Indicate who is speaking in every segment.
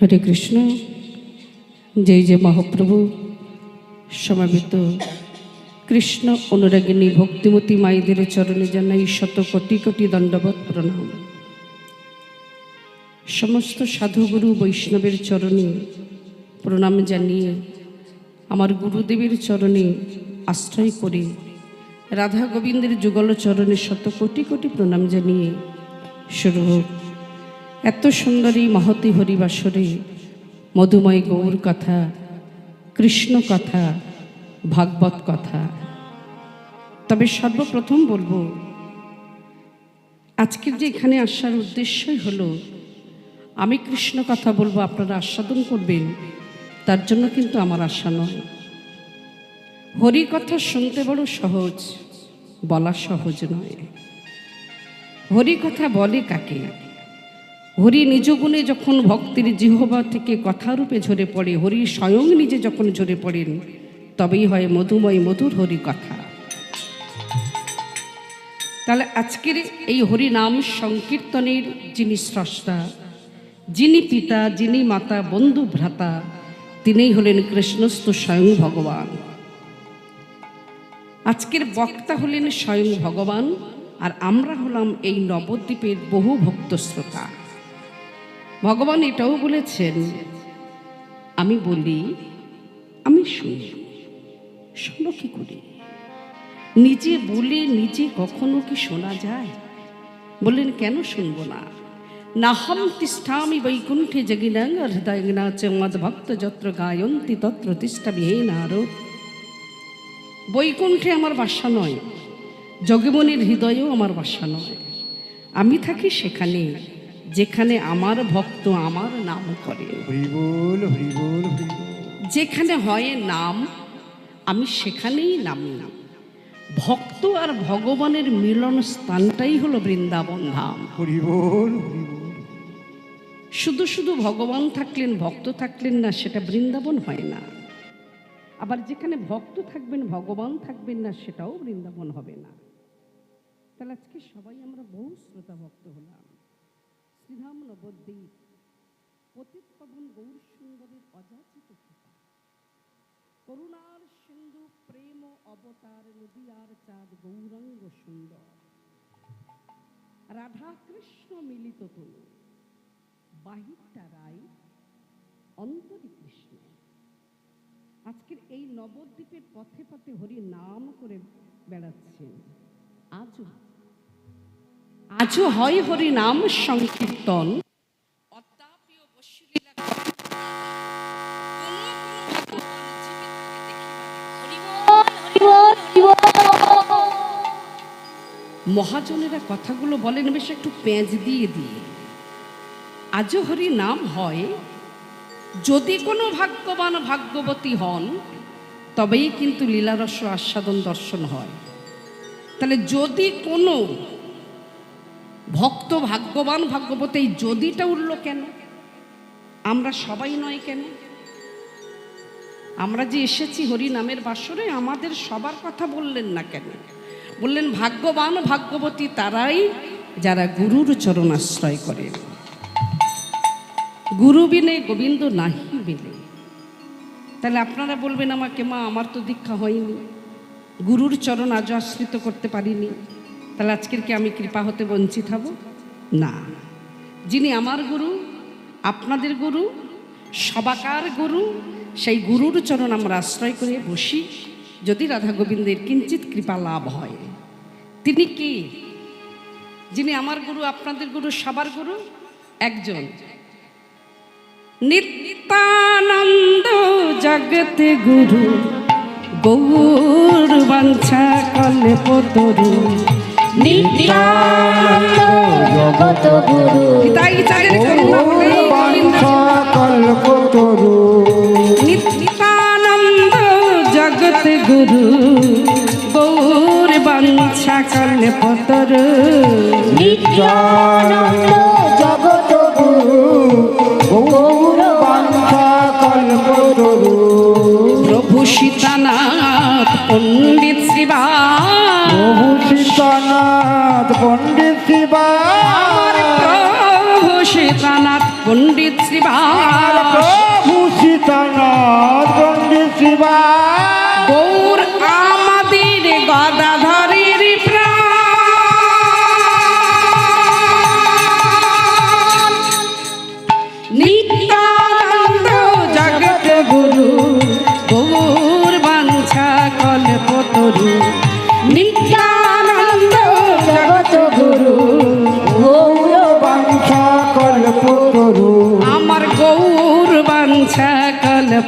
Speaker 1: হরে কৃষ্ণ। জয় জয় মহাপ্রভু। সমাবেত কৃষ্ণ অনুরাগিনী ভক্তিমতী মায়েদের চরণে জানাই শত কোটি কোটি দণ্ডবত প্রণাম। সমস্ত সাধুগুরু বৈষ্ণবের চরণে প্রণাম জানিয়ে আমার গুরুদেবের চরণে আশ্রয় করে রাধা গোবিন্দের যুগল চরণে শত কোটি কোটি প্রণাম জানিয়ে শুরু হোক। এত সুন্দরী মহতি হরিবাসরে, মধুময় গৌর কথা, কৃষ্ণ কথা, ভাগবত কথা। তবে সর্বপ্রথম বলব, আজকের যে এখানে আসার উদ্দেশ্যই হলো, আমি কৃষ্ণ কথা বলব, আপনারা আস্বাদন করবেন, তার জন্য কিন্তু আমার আশা নয়। হরি কথা শুনতে বড় সহজ, বলা সহজ নয়। হরি কথা বলে কাকে? হরি নিজ গুণে যখন ভক্তির জিহবা থেকে কথারূপে ঝরে পড়ে, হরি স্বয়ং নিজে যখন ঝরে পড়েন, তবেই হয় মধুময় মধুর হরি কথা। তাহলে আজকের এই হরি নাম সংকীর্তনের যিনি স্রষ্টা, যিনি পিতা, যিনি মাতা, বন্ধু, ভ্রাতা, তিনিই হলেন কৃষ্ণস্থ স্বয়ং ভগবান। আজকের বক্তা হলেন স্বয়ং ভগবান, আর আমরা হলাম এই নবদ্বীপের বহু ভক্ত শ্রোতা। ভগবান এটাও বলেছেন, আমি বলি, আমি শুনি। শোনো কি করে? নিজে বলে নিজে কখনো কি শোনা যায়? বললেন, কেন শুনব না? নাহম তিষ্ঠামি বৈকুণ্ঠে জগিনাং হৃদয়না চ মদ ভক্ত যত্র গায়ন্তি তত্র তিষ্ঠামি হে নারো বৈকুণ্ঠে আমার বাসা নয় জগমনির হৃদয়েও আমার বাসা নয়। আমি থাকি সেখানে। যেখানে আমার ভক্ত আমার নাম করে। যেখানে হয় নাম আমি সেখানেই নামি ভক্ত আর ভগবানের মিলন স্থানটাই হলো বৃন্দাবন ধাম। শুধু শুধু ভগবান থাকলেন ভক্ত থাকলেন না সেটা বৃন্দাবন হয় না। আবার যেখানে ভক্ত থাকবেন ভগবান থাকবেন না সেটাও বৃন্দাবন হবে না। তাহলে আজকে সবাই আমরা বহু শ্রোতা ভক্ত হলাম। শ্রীধাম নবদ্বীপ পতিত পাবন গৌর সুন্দরের অযাচিত কৃপা। করুণার সিন্ধু প্রেম অবতার নদী আর চাঁদ গৌরাঙ্গ সুন্দর। রাধা কৃষ্ণ মিলিত তনু বাহিরটা রায় অন্তরি কৃষ্ণ। আজকের এই নবদ্বীপের পথে পথে হরি নাম করে বেড়াচ্ছেন। আজও আজও হয় হরি নাম সংকীর্তন। মহাজনেরা কথাগুলো বলেন, বেশ একটু পেঁচ দিয়ে দিয়ে আজও হরি নাম হয়, যদি কোনো ভাগ্যবান ভাগ্যবতী হন, তবেই কিন্তু লীলারস আস্বাদন দর্শন হয় তাহলে যদি কোনো ভক্ত ভাগ্যবান ভাগ্যবতী, এই যদিটা উঠল কেন? আমরা সবাই নয় কেন? আমরা যে এসেছি হরি নামের বাসরে, আমাদের সবার কথা বললেন না কেন? বললেন, ভাগ্যবান ভাগ্যবতী তারাই যারা গুরুর চরণ আশ্রয় করে। গুরু বিনে গোবিন্দ নাহি বিনে। তাহলে আপনারা বলবেন আমাকে, মা, আমার তো দীক্ষা হয়নি। গুরুর চরণ আজও আশ্রিত করতে পারিনি। তাহলে আজকের কি আমি কৃপা হতে বঞ্চিত হব? না। যিনি আমার গুরু, আপনাদের গুরু, সবাকার গুরু, সেই গুরুর চরণ আমরা আশ্রয় করে বসি। যদি রাধা গোবিন্দের কিঞ্চিত কৃপা লাভ হয়। তিনি কি? যিনি আমার গুরু, আপনাদের গুরু, সবার গুরু, একজন। নিত্যানন্দ জগত গুরু, গৌর বাঞ্ছা কল্প তরু
Speaker 2: নিত্যানন্দ জগত গুরু।
Speaker 3: কল্পতরু
Speaker 1: নিত্যানন্দ জগত গুরু গৌর বাঞ্ছা কল্প তরু
Speaker 2: নিত্যানন্দ জগত গুরু গৌর
Speaker 3: शिवा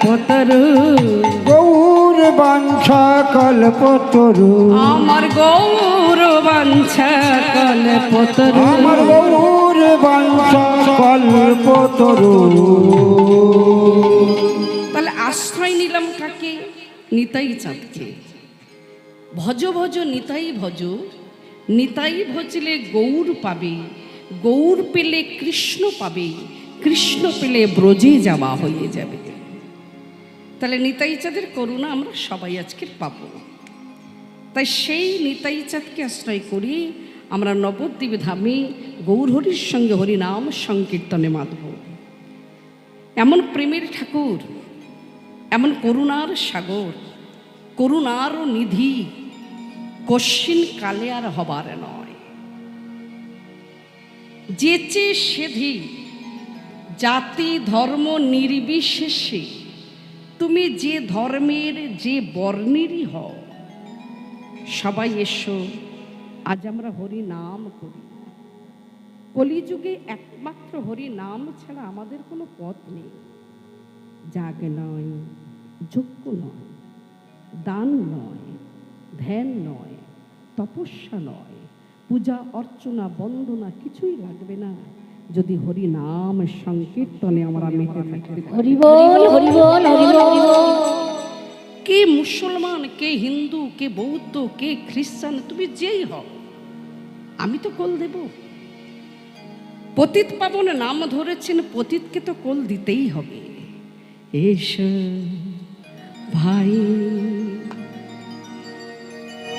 Speaker 3: কল্পতরু
Speaker 1: গৌর বাঞ্ছা কল্পতরু। আমার গৌর বাঞ্ছা কল্পতরু। আমার গৌর বাঞ্ছা কল্পতরু। তাহলে আশ্রয় নিলাম কাকে? নিতাই চাঁদকে। ভজ ভজ নিতাই ভজ। নিতাই ভজলে গৌর পাবে। গৌর পেলে কৃষ্ণ পাবে। কৃষ্ণ পেলে ব্রজে যাওয়া হয়ে যাবে। তাহলে নিতাই চাঁদের করুণা আমরা সবাই আজকে পাবো। তাই সেই নিতাই চাঁদকে আশ্রয় করি, আমরা নবদ্বীপ ধামে গৌরহরির সঙ্গে হরিনাম সংকীর্তনে মাতব। এমন প্রেমের ঠাকুর, এমন করুণার সাগর, করুণার নিধি, কশ্চিন কালে আর হবার নয়। যেচে সেধি, জাতি ধর্ম নির্বিশেষে তুমি যে ধর্মের, যে বর্ণেরই হও, সবাই এসো, আজ আমরা হরি নাম করি। কলিযুগে একমাত্র হরি নাম ছাড়া আমাদের কোনো পথ নেই। জাগ নয়, যজ্ঞ নয়, দান নয়, ধ্যান নয়, তপস্যা নয়, পূজা, অর্চনা, বন্দনা কিছুই লাগবে না। যদি হরি নাম সংকীর্তনে আমরা মেতে থাকতে পারি।
Speaker 2: হরিবল হরিবল হরিবল
Speaker 1: কে মুসলমান কে হিন্দু কে বৌদ্ধ কে খ্রিস্টান তুমি যেই হও আমি তো কোল দেব। পতিত পাবন নাম ধরেছেন পতিতকে তো কোল দিতেই হবে। এসো ভাই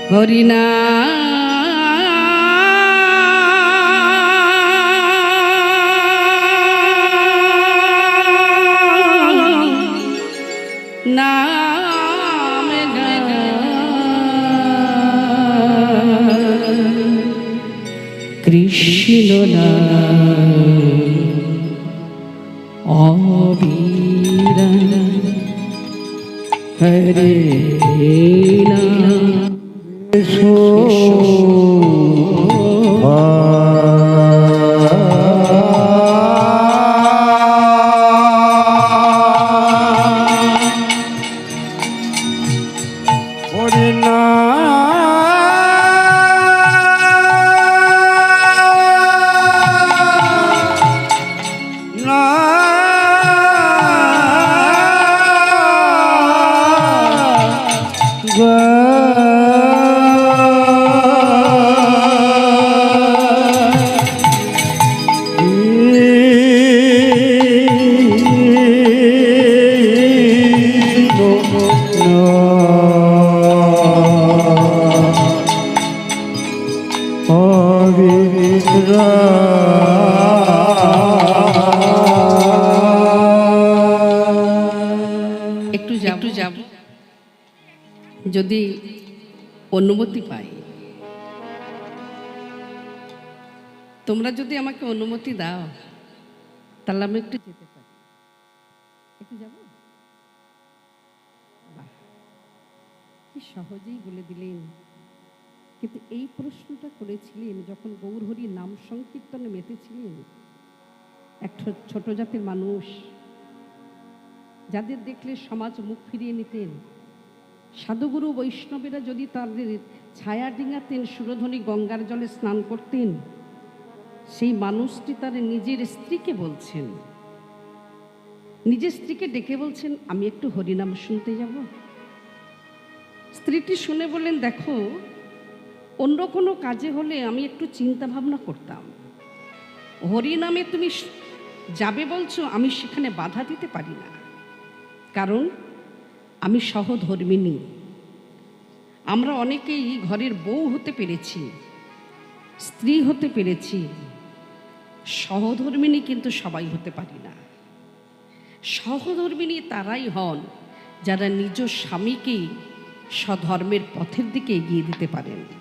Speaker 1: হরিনা কৃষ্ণ অবীর হরে নাম একটু একটু যাব। যদি অনুমতি পাই। তোমরা যদি আমাকে অনুমতি দাও তাহলে আমি একটু যেতে পারি। একটু যাব? কি সহজেই বলে দিলেন। কিন্তু এই প্রশ্নটা করেছিলেন যখন গৌরহরি নাম সংকীর্তনে মেতেছিলেন। এক ছোট জাতির মানুষ। যাদের দেখলে সমাজ মুখ ফিরিয়ে নিতেন। সাধুগুরু বৈষ্ণবেরা যদি তাদের ছায়া ডিঙাতেন, সুরধ্বনি গঙ্গার জলে স্নান করতেন, সেই মানুষটি তার নিজের স্ত্রীকে বলছেন। নিজের স্ত্রীকে ডেকে বলছেন, আমি একটু হরিনাম শুনতে যাব। স্ত্রীটি শুনে বললেন, দেখো অন্য কোনো কাজে হলে আমি একটু চিন্তা ভাবনা করতাম। হরিনামে তুমি যাবে বলছো, আমি সেখানে বাধা দিতে পারি না। কারণ, আমি সহধর্মিনী আমরা অনেকেই ঘরের বউ হতে পেরেছি, স্ত্রী হতে পেরেছি। সহধর্মিনী কিন্তু সবাই হতে পারি না। সহধর্মিনী তারাই হন যারা নিজ স্বামীকেই স্বধর্মের পথের দিকে এগিয়ে দিতে পারেন।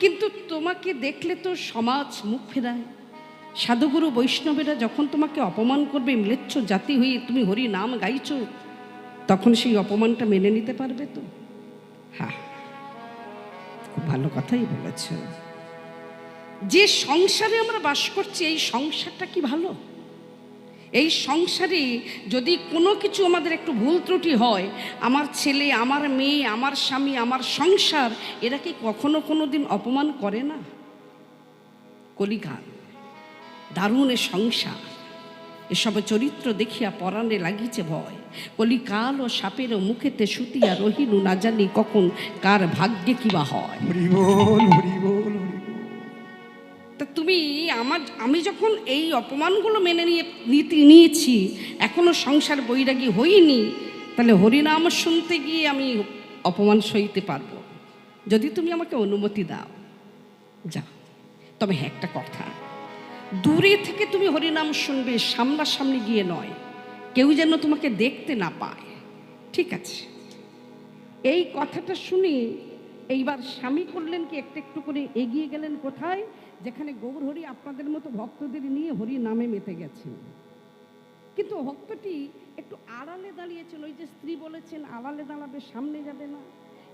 Speaker 1: কিন্তু তোমাকে দেখলে তো সমাজ মুখ ফেরায়। সাধুগুরু বৈষ্ণবেরা যখন তোমাকে অপমান করবে, ম্লেচ্ছ জাতি হয়ে তুমি হরি নাম গাইছো, তখন সেই অপমানটা মেনে নিতে পারবে তো? হ্যাঁ খুব ভালো কথাই বলেছ। যে সংসারে আমরা বাস করছি, এই সংসারটা কি ভালো? এই সংসারে যদি কোনো কিছু আমাদের একটু ভুল ত্রুটি হয়, আমার ছেলে, আমার মেয়ে, আমার স্বামী, আমার সংসার, এরা কি কখনো কোনো দিন অপমান করে না? কলিকাল, দারুণ এ সংসার, এসব চরিত্র দেখিয়া পরাণে লাগিছে ভয়। কলিকাল ও সাপের মুখেতে সুতিয়া রহিনু না জানি কখন কার ভাগ্যে কিবা হয়। তুমি আমার, আমি যখন এই অপমানগুলো মেনে নিয়ে, নীতি নিয়েছি, এখনও সংসার বৈরাগী হইনি, তাহলে হরিনাম শুনতে গিয়ে আমি অপমান সইতে পারব। যদি তুমি আমাকে অনুমতি দাও। যা, তবে হ্যাঁ একটা কথা। দূরে থেকে তুমি হরিনাম শুনবে, সামনাসামনি গিয়ে নয়। কেউ যেন তোমাকে দেখতে না পায়। ঠিক আছে। এই কথাটা শুনে এইবার স্বামী করলেন কি, একটু একটু করে এগিয়ে গেলেন কোথায়? যেখানে গৌর হরি আপনাদের মতো ভক্তদের নিয়ে হরি নামে মেতে গেছেন কিন্তু ভক্তটি একটু আড়ালে দাঁড়িয়েছিল ওই যে স্ত্রী বলেছেন, আড়ালে দাঁড়াবে, সামনে যাবে না।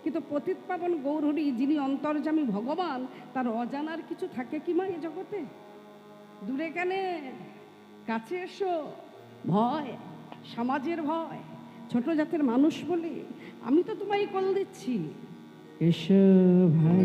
Speaker 1: কিন্তু পতিত পাবন গৌরহরি যিনি অন্তর্জামী ভগবান, তার অজানার কিছু থাকে কি মা এ জগতে? দূরে কেন? কাছে এসো। ভয়, সমাজের ভয়, ছোট জাতের মানুষ বলে, আমি তো তোমায় কল দিচ্ছি। এসো ভাই।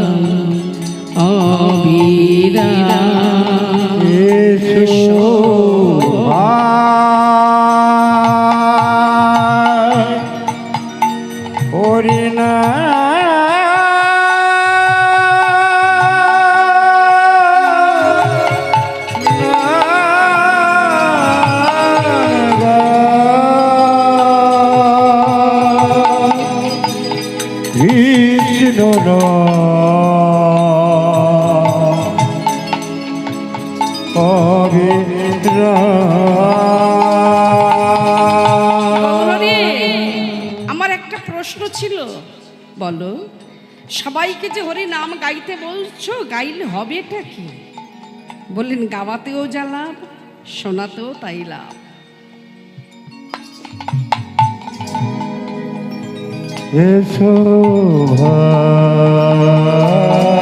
Speaker 1: সবাইকে যে হরি নাম গাইতে বলছো, গাইলে হবেটা কি? বললেন, গাওয়াতেও যা লাভ, শোনাতেও তাই লাভ।
Speaker 3: এসো
Speaker 1: নিতাই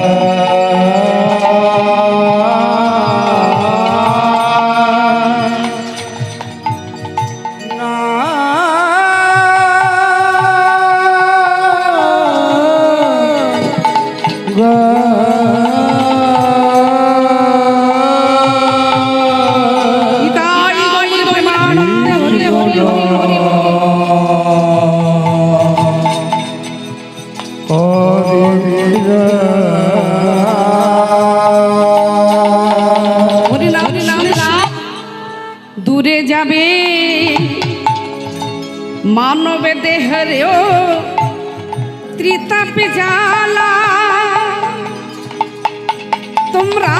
Speaker 1: ত্রিতাপে জ্বালা তোমরা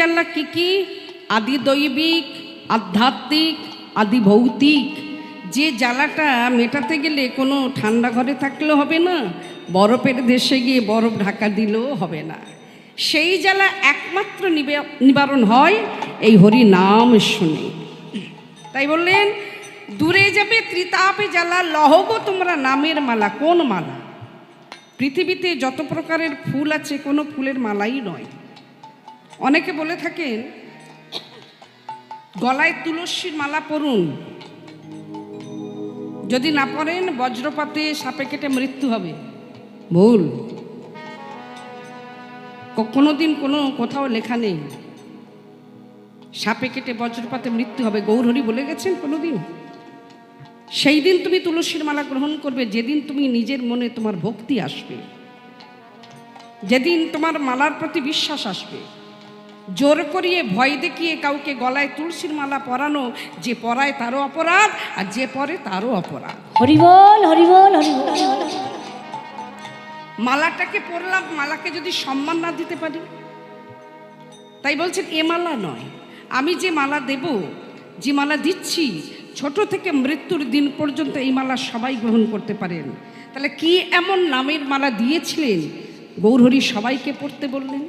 Speaker 1: জানলা কি কি? আদি দৈবিক, আধ্যাত্মিক, আদি ভৌতিক। যে জ্বালাটা মেটাতে গেলে কোনো ঠান্ডা ঘরে থাকলেও হবে না, বরফের দেশে গিয়ে বরফ ঢাকা দিলেও হবে না। সেই জ্বালা একমাত্র নিবে- নিবারণ হয় এই হরি নাম শুনে। তাই বললেন, দূরে যাবে ত্রিতাপে জ্বালা লহগো তোমরা নামের মালা, কোন মালা? পৃথিবীতে যত প্রকারের ফুল আছে, কোনো ফুলের মালাই নয়। অনেকে বলে থাকেন, গলায় তুলসীর মালা পরুন। যদি না পড়েন বজ্রপাতে সাপে কেটে মৃত্যু হবে। ভুল। ক- কোনোদিন কোনো কোথাও লেখা নেই। সাপে কেটে বজ্রপাতে মৃত্যু হবে। গৌরহরি বলে গেছেন কোনোদিন? সেই দিন তুমি তুলসীর মালা গ্রহণ করবে, যেদিন তুমি নিজের মনে তোমার ভক্তি আসবে। যেদিন তোমার মালার প্রতি বিশ্বাস আসবে। জোর করিয়ে ভয় দেখিয়ে কাউকে গলায় তুলসীর মালা পরানো যে পরায় তারও অপরাধ আর যে পরে তারও অপরাধ।
Speaker 2: হরিবল হরিবল হরিবল।
Speaker 1: মালাটাকে পরলাম মালাকে যদি সম্মান না দিতে পারি? তাই বলছেন এ মালা নয়। আমি যে মালা দেব যে মালা দিচ্ছি ছোট থেকে মৃত্যুর দিন পর্যন্ত এই মালা সবাই গ্রহণ করতে পারেন। তাহলে কি এমন নামের মালা দিয়েছিলেন? গৌরহরি সবাইকে পড়তে বললেন।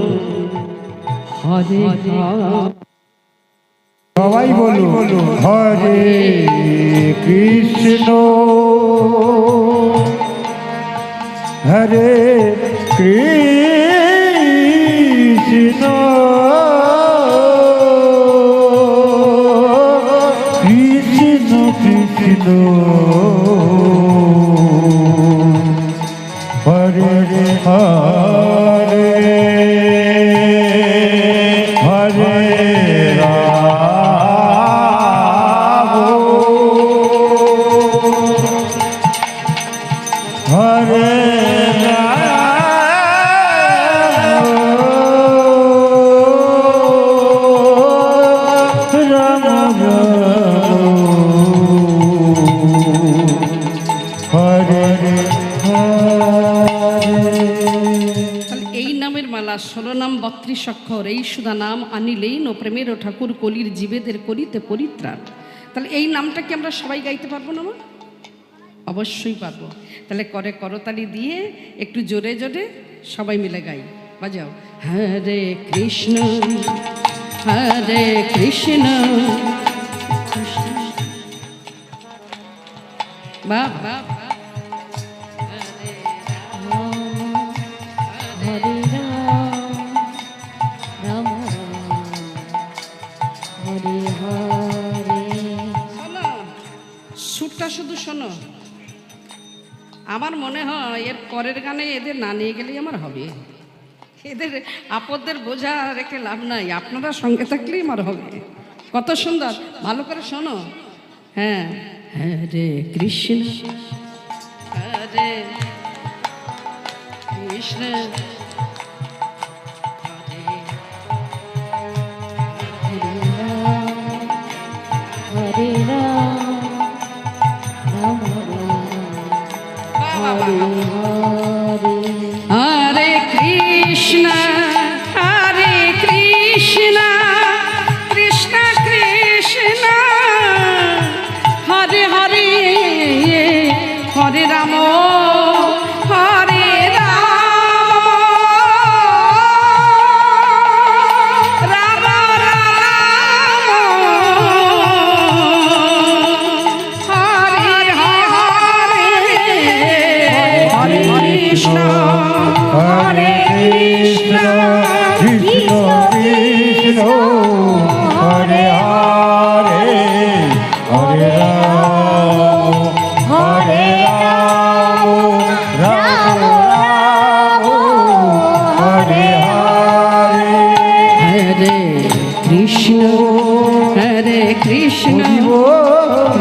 Speaker 3: সবাই বলুন হরে কৃষ্ণ। হরে কৃষ্ণ। কৃষ্ণ কৃষ্ণ।
Speaker 1: ঠাকুর কলির জীবেদের করিতে পরিত্রাণ। তাহলে এই নামটা কি আমরা সবাই গাইতে পারব না মা? অবশ্যই পারব। তাহলে করে করতালি দিয়ে একটু জোরে জোরে সবাই মিলে গাই। বাজাও। হরে কৃষ্ণ হরে কৃষ্ণ। বাহ বাহ। শোনো, আমার মনে হয় এর পরের গানে এদের না নিয়ে গেলেই আমার হবে। এদের আপদের বোঝা রেখে লাভ নাই, আপনারা সঙ্গে থাকলেই আমার হবে। কত সুন্দর, ভালো করে শোনো। হ্যাঁ হরে কৃষ্ণ হরে কৃষ্ণ।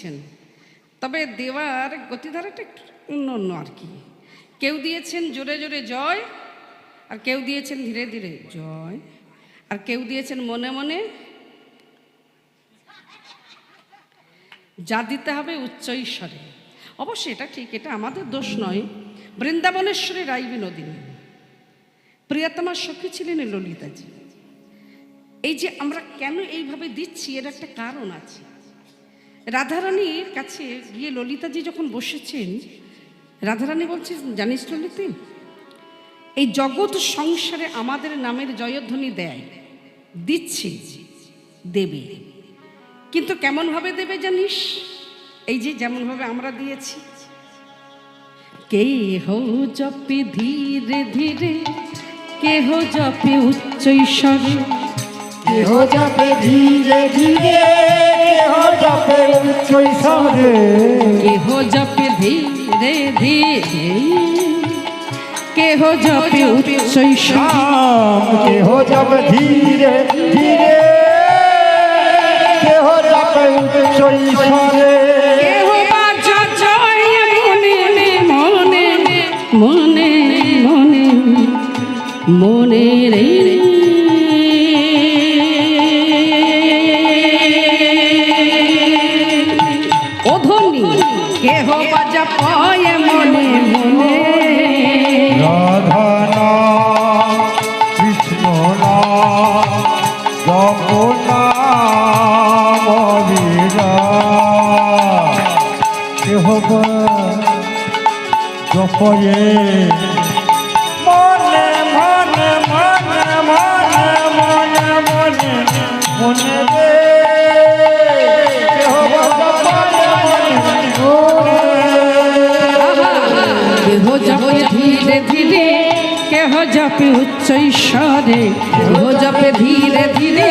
Speaker 1: দিয়েছেন। তবে দেওয়ার গতিধারাটা একটু অন্য অন্য আর কি। কেউ দিয়েছেন জোরে জোরে জয়, আর কেউ দিয়েছেন ধীরে ধীরে জয়, আর কেউ দিয়েছেন মনে মনে, যা দিতে হবে উচ্চ ঈশ্বরে। অবশ্যই এটা ঠিক, এটা আমাদের দোষ নয়। বৃন্দাবনেশ্বরী রাই বিনোদিনী প্রিয়তমা সখী ছিলেন ললিতাজি। এই যে আমরা কেন এইভাবে দিচ্ছি, এর একটা কারণ আছে। রাধারানীর কাছে গিয়ে ললিতাজি যখন বসেছেন, রাধারানী বলছে, জানিস ললিতে, এই জগৎ সংসারে আমাদের নামের জয়ধ্বনি দেয়, দিচ্ছে, দেবে। কিন্তু কেমনভাবে দেবে জানিস? এই যে যেমনভাবে আমরা দিয়েছি। কেহ জপে ধীরে ধীরে, কেহ জপে উচ্চ ঈশ্বরে
Speaker 3: কেহ যাবে ধীরে ধীরে কেহ যাবে উচ্চ
Speaker 1: কেহ জপে ধীরে ধীরে কেহ জপে উচ্চ
Speaker 3: কেহ যাবে ধীরে ধীরে কেহ যাবে
Speaker 1: মনে মনে মনে মনে মনে রে।
Speaker 3: জপয়ে মনে মনে মনে মনে মনে মনে মনে রে। কেহ
Speaker 1: জপে ধীরে ধীরে কেহ জপে উচ্চ ঈশ্বরে। কেহ জপে ধীরে ধীরে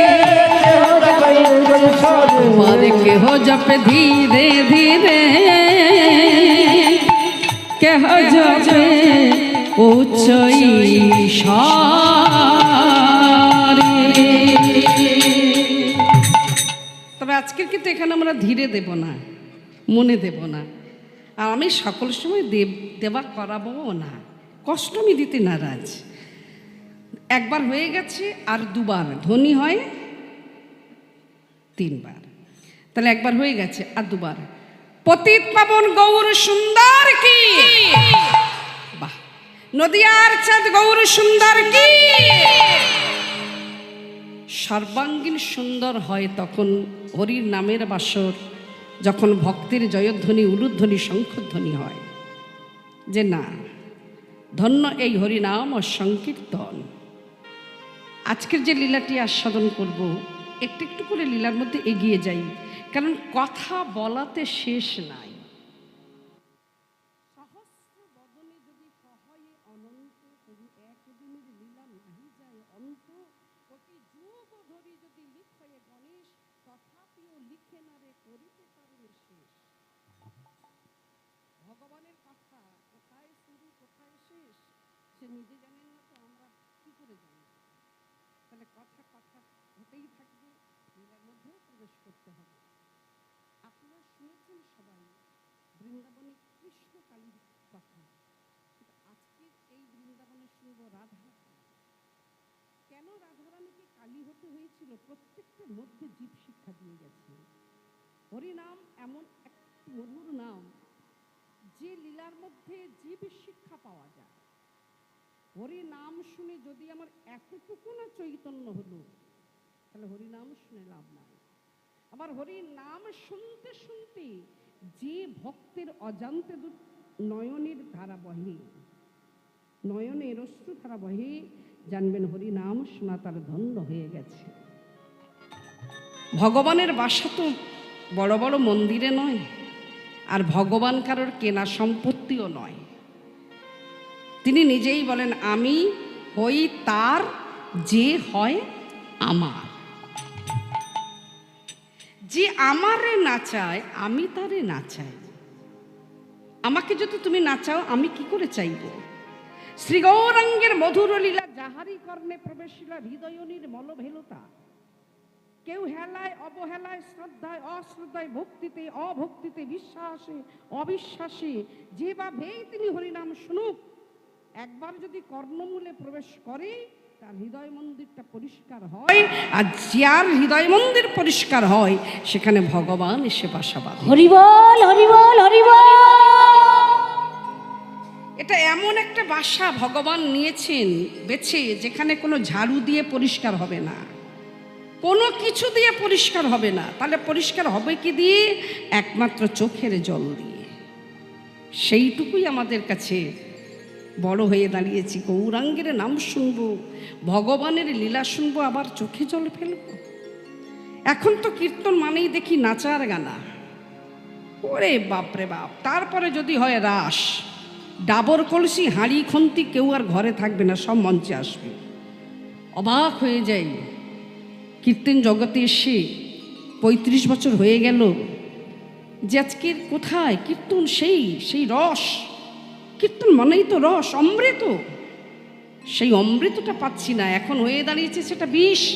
Speaker 1: কেহ জপে ধীরে ধীরে। তবে আজকের কিন্তু এখানে আমরা ধীরে দেব না, মনে দেব না। আর আমি সকল সময় দেব দেবা করাবও না। কষ্ট আমি দিতে নারাজ। একবার হয়ে গেছে আর দুবার, ধনী হয় তিনবার। তাহলে একবার হয়ে গেছে আর দুবার। পতিত পাবন গৌর সুন্দর কি? নদিয়ার চাঁদ গৌর সুন্দর কি? সর্বাঙ্গীন সুন্দর হয় তখন হরির নামের বাসর, যখন ভক্তের জয়ধ্বনি, উলুধ্বনি, শঙ্খধ্বনি হয়। যে না, ধন্য এই হরিনাম ও সংকীর্তন। আজকের যে লীলাটি আস্বাদন করব, একটু একটু করে লীলার মধ্যে এগিয়ে যাই। কারণ কথা বলাতে শেষ নাই সহস্র বদনে যদি কহয়ে অনন্ত তবু একদিনের লীলা নাহি যায় অন্ত কোটি যুগ ধরি যদি লিখয়ে গণেশ তথাপিও লিখে না রে করিতে পারেন শেষ ভগবানের কথা কোথায় শুরু কোথায় শেষ সে নিজে জানেন না তো আমরা কি করে জানি তাহলে কথা কথা হতেই থাকবে লীলার মধ্যেও প্রবেশ করতে হবে আপনারা শুনেছেন সবাই বৃন্দাবনে কৃষ্ণ কালীর কথা কিন্তু আজকের এই বৃন্দাবনে শুনব রাধা কেন রাধারানীকে কালী হতে হয়েছিল প্রত্যেকটার মধ্যে জীব শিক্ষা দিয়ে গেছে। হরিনাম এমন এক মধুর নাম যে লীলার মধ্যে জীব শিক্ষা পাওয়া যায়। হরি নাম শুনে যদি আমার এতটুকু না চৈতন্য হলো, তাহলে হরি নাম শুনে লাভ নাই। আমার হরি নাম শুনতে শুনতে যে ভক্তের অজান্তে নয়নের ধারা বহে, নয়নের অশ্রু ধারা বহে, জানবেন হরি নাম শোনা তার ধন্য হয়ে গেছে। ভগবানের বাসা তো বড় বড় মন্দিরে নয়, আর ভগবান কারোর কেনা সম্পত্তিও নয়। তিনি নিজেই বলেন, আমি হই তার, যে হয় আমার। যে আমারে নাচায় আমি তারে নাচাই আমাকে যদি তুমি নাচাও আমি কি করে চাইব? শ্রী গৌরাঙ্গের মধুর লীলা যাহারি কর্ণে প্রবেশিলা, হৃদয়নির মলভেলতা। কেউ হেলায় অবহেলায় শ্রদ্ধায় অশ্রদ্ধায় ভক্তিতে অভক্তিতে বিশ্বাসে অবিশ্বাসে যে যেভাবেই তিনি হরিনাম শুনুক একবার যদি কর্ণমূলে প্রবেশ করে তার হৃদয় মন্দিরটা পরিষ্কার হয় আর যার হৃদয় মন্দির পরিষ্কার হয় সেখানে ভগবান এসে বাসা বাঁধে
Speaker 2: হরিবল হরিবল হরিবল!
Speaker 1: এটা এমন একটা বাসা ভগবান নিয়েছেন বেছে যেখানে কোনো ঝাড়ু দিয়ে পরিষ্কার হবে না। কোনো কিছু দিয়ে পরিষ্কার হবে না। তাহলে পরিষ্কার হবে কি দিয়ে? একমাত্র চোখের জল দিয়ে। সেইটুকুই আমাদের কাছে বড় হয়ে দাঁড়িয়েছি। গৌরাঙ্গের নাম শুনব, ভগবানের লীলা শুনব, আবার চোখে জল ফেলব। এখন তো কীর্তন মানেই দেখি নাচার গানা। ওরে বাপরে বাপ, তারপরে যদি হয় রাস। ডাবর, কলসি, হাঁড়ি, খন্তি কেউ আর ঘরে থাকবে না, সব মঞ্চে আসবে। অবাক হয়ে যাই। কীর্তন জগতে এসে পঁয়ত্রিশ বছর হয়ে গেল যে আজকের কোথায়? কীর্তন সেই সেই রস। কীর্তন মানেই তো রস, অমৃত। সেই অমৃতটা পাচ্ছি না, এখন হয়ে দাঁড়িয়েছে সেটা বিষ।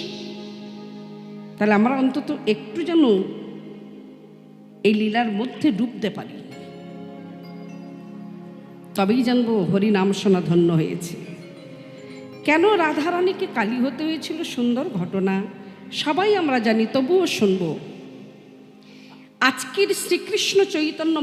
Speaker 1: তাহলে আমরা অন্তত একটু যেন এই লীলার মধ্যে ডুবতে পারি। তবেই জানব হরি নাম শোনা ধন্য হয়েছে। কেন রাধারানীকে কালী হতে হয়েছিল সুন্দর ঘটনা? সবাই আমরা জানি তবুও শুনব। আজকের শ্রীকৃষ্ণ চৈতন্য